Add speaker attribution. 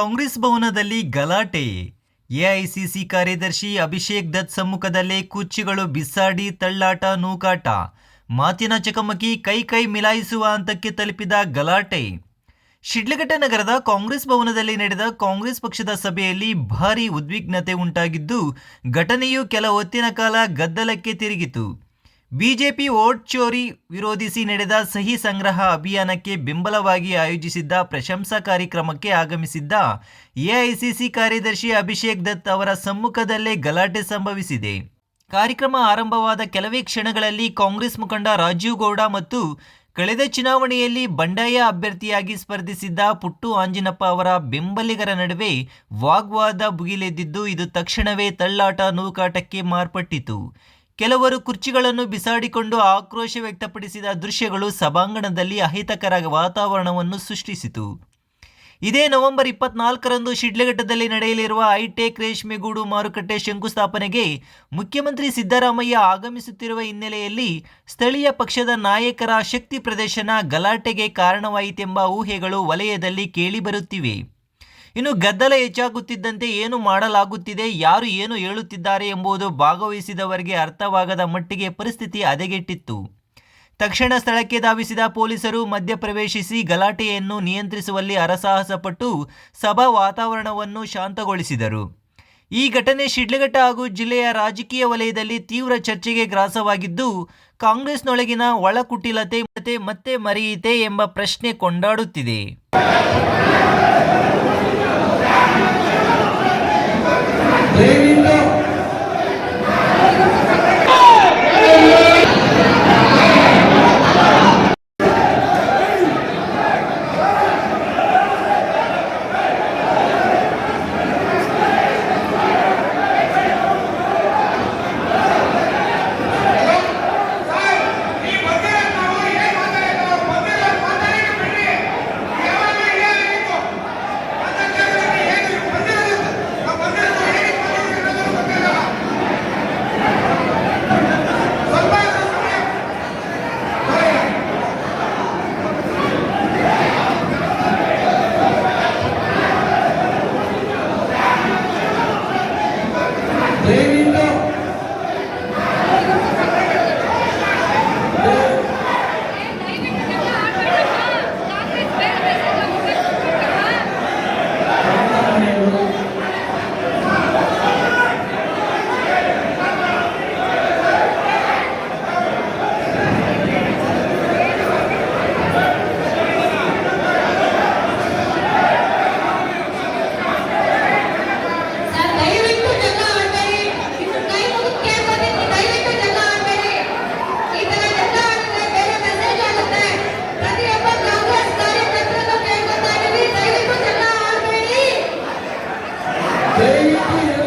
Speaker 1: ಕಾಂಗ್ರೆಸ್ ಭವನದಲ್ಲಿ ಗಲಾಟೆ. ಎಐಸಿಸಿ ಕಾರ್ಯದರ್ಶಿ ಅಭಿಷೇಕ್ ದತ್ ಸಮ್ಮುಖದಲ್ಲೇ ಕುರ್ಚಿಗಳು ಬಿಸಾಡಿ ತಳ್ಳಾಟ ನೂಕಾಟ. ಮಾತಿನ ಚಕಮಕಿ ಕೈ ಕೈ ಮಿಲಾಯಿಸುವ ಹಂತಕ್ಕೆ ತಲುಪಿದ ಗಲಾಟೆ. ಶಿಡ್ಲಘಟ್ಟ ನಗರದ ಕಾಂಗ್ರೆಸ್ ಭವನದಲ್ಲಿ ನಡೆದ ಕಾಂಗ್ರೆಸ್ ಪಕ್ಷದ ಸಭೆಯಲ್ಲಿ ಭಾರೀ ಉದ್ವಿಗ್ನತೆ ಉಂಟಾಗಿದ್ದು ಘಟನೆಯು ಕೆಲ ಹೊತ್ತಿನ ಕಾಲ ಗದ್ದಲಕ್ಕೆ ತಿರುಗಿತು. ಬಿಜೆಪಿ ವೋಟ್ ಚೋರಿ ವಿರೋಧಿಸಿ ನಡೆದ ಸಹಿ ಸಂಗ್ರಹ ಅಭಿಯಾನಕ್ಕೆ ಬೆಂಬಲವಾಗಿ ಆಯೋಜಿಸಿದ್ದ ಪ್ರಶಂಸಾ ಕಾರ್ಯಕ್ರಮಕ್ಕೆ ಆಗಮಿಸಿದ್ದ ಎಐಸಿಸಿ ಕಾರ್ಯದರ್ಶಿ ಅಭಿಷೇಕ್ ದತ್ ಅವರ ಸಮ್ಮುಖದಲ್ಲೇ ಗಲಾಟೆ ಸಂಭವಿಸಿದೆ. ಕಾರ್ಯಕ್ರಮ ಆರಂಭವಾದ ಕೆಲವೇ ಕ್ಷಣಗಳಲ್ಲಿ ಕಾಂಗ್ರೆಸ್ ಮುಖಂಡ ರಾಜೀವ್ ಗೌಡ ಮತ್ತು ಕಳೆದ ಚುನಾವಣೆಯಲ್ಲಿ ಬಂಡಾಯ ಅಭ್ಯರ್ಥಿಯಾಗಿ ಸ್ಪರ್ಧಿಸಿದ್ದ ಪುಟ್ಟು ಆಂಜಿನಪ್ಪ ಅವರ ಬೆಂಬಲಿಗರ ನಡುವೆ ವಾಗ್ವಾದ ಭುಗಿಲೆದ್ದಿದ್ದು ಇದು ತಕ್ಷಣವೇ ತಳ್ಳಾಟ ನೂಕಾಟಕ್ಕೆ ಮಾರ್ಪಟ್ಟಿತು. ಕೆಲವರು ಕುರ್ಚಿಗಳನ್ನು ಬಿಸಾಡಿಕೊಂಡು ಆಕ್ರೋಶ ವ್ಯಕ್ತಪಡಿಸಿದ ದೃಶ್ಯಗಳು ಸಭಾಂಗಣದಲ್ಲಿ ಅಹಿತಕರ ವಾತಾವರಣವನ್ನು ಸೃಷ್ಟಿಸಿತು. ಇದೇ ನವೆಂಬರ್ ಇಪ್ಪತ್ನಾಲ್ಕರಂದು ಶಿಡ್ಲಘಟ್ಟದಲ್ಲಿ ನಡೆಯಲಿರುವ ಹೈಟೆಕ್ ರೇಷ್ಮೆಗೂಡು ಮಾರುಕಟ್ಟೆ ಶಂಕುಸ್ಥಾಪನೆಗೆ ಮುಖ್ಯಮಂತ್ರಿ ಸಿದ್ದರಾಮಯ್ಯ ಆಗಮಿಸುತ್ತಿರುವ ಹಿನ್ನೆಲೆಯಲ್ಲಿ ಸ್ಥಳೀಯ ಪಕ್ಷದ ನಾಯಕರ ಶಕ್ತಿ ಪ್ರದರ್ಶನ ಗಲಾಟೆಗೆ ಕಾರಣವಾಯಿತೆಂಬ ಊಹೆಗಳು ವಲಯದಲ್ಲಿ ಕೇಳಿಬರುತ್ತಿವೆ ಇನ್ನು ಗದ್ದಲ ಹೆಚ್ಚಾಗುತ್ತಿದ್ದಂತೆ ಏನು ಮಾಡಲಾಗುತ್ತಿದೆ, ಯಾರು ಏನು ಹೇಳುತ್ತಿದ್ದಾರೆ ಎಂಬುದು ಭಾಗವಹಿಸಿದವರಿಗೆ ಅರ್ಥವಾಗದ ಮಟ್ಟಿಗೆ ಪರಿಸ್ಥಿತಿ ಹದಗೆಟ್ಟಿತ್ತು. ತಕ್ಷಣ ಸ್ಥಳಕ್ಕೆ ಧಾವಿಸಿದ ಪೊಲೀಸರು ಮಧ್ಯಪ್ರವೇಶಿಸಿ ಗಲಾಟೆಯನ್ನು ನಿಯಂತ್ರಿಸುವಲ್ಲಿ ಹರಸಾಹಸಪಟ್ಟು ಸಭಾ ವಾತಾವರಣವನ್ನು ಶಾಂತಗೊಳಿಸಿದರು. ಈ ಘಟನೆ ಶಿಡ್ಲಘಟ್ಟ ಹಾಗೂ ಜಿಲ್ಲೆಯ ರಾಜಕೀಯ ವಲಯದಲ್ಲಿ ತೀವ್ರ ಚರ್ಚೆಗೆ ಗ್ರಾಸವಾಗಿದ್ದು, ಕಾಂಗ್ರೆಸ್ನೊಳಗಿನ ಒಳಕುಟಿಲತೆ ಮತ್ತೆ ಮರೆಯಿತೆ ಎಂಬ ಪ್ರಶ್ನೆ ಕೊಂಡಾಡುತ್ತಿದೆ. Thank you.